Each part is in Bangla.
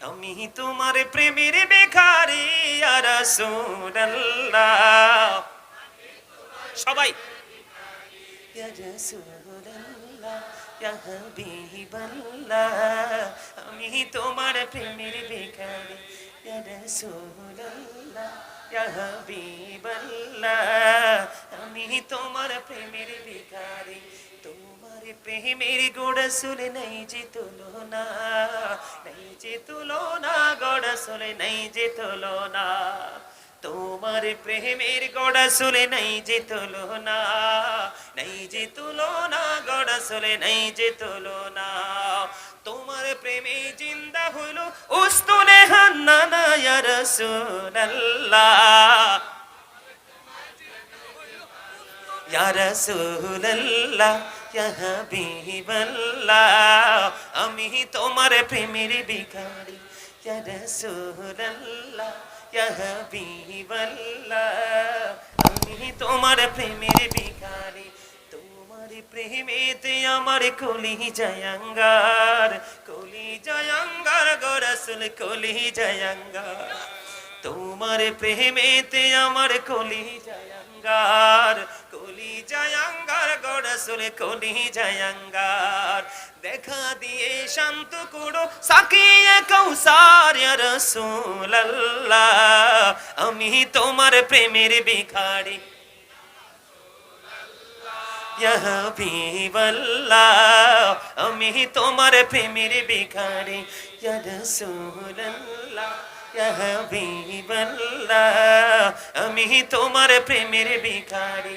আমি তোমার প্রেমের ইয়া রাসূলুল্লাহ। সবাই। আমি তোমার প্রেমের হাবিবাল্লাহ। আমি তোমার প্রেমের বেখারি তোমার প্রেমের গোড়া সুলে নেই যে তুলনা। যে তুলনা গোড়া সুলে নেই যে তুলনা তোমার প্রেমের গোড়া সুলে নেই যে তুলনা নেই যে তুলনা গোড়া সুলে নেই যে তুলনা তোমার প্রেমে জিন্দা হইল উস্তুনে হান্নানা, ইয়া রাসূলুল্লাহ। ইয়া রাসূলুল্লাহ। আমি তোমার প্রেমের ইয়া হাবিবাল্লাহ আমি তোমার প্রেমের ভিখারি। তোমার প্রেমেতে আমার কলি জয়ঙ্গার কলি জয়ঙ্গার গো রাসূল কলি জয়ঙ্গার তোমার প্রেমেতে আমার কলি জয়ঙ্গার কলি জয়ঙ্গার গড়সুরে কলি জয়ঙ্গার দেখা দিয়ে শান্ত করো সাকিয়ে কৌসার রসুল্লাহ আমি তোমার প্রেমের ভিখারি ইয়া হাবিবাল্লাহ আমি তোমার প্রেমের ভিখারি ইয়া রাসূলুল্লাহ ইয়া হাবিবাল্লাহ আমি তোমার প্রেমের ভিখারি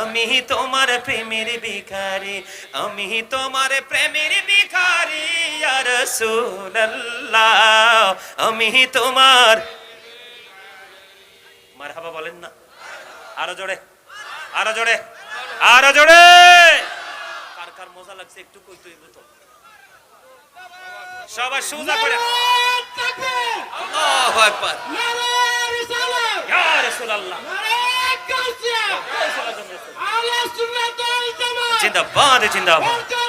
আমি তোমার প্রেমের ভিখারি আমি তোমার প্রেমের ভিখারি ইয়া রাসূলুল্লাহ আমি তোমার মারহাবা বলেন না। আরও জোরে আরও জোরে আরও জোরে। কার কার মজা লাগছে একটু কইতে হইব তো। সবাই সোজা করে। আল্লাহু আকবার। জিন্দাবাদ জিন্দাবাদ।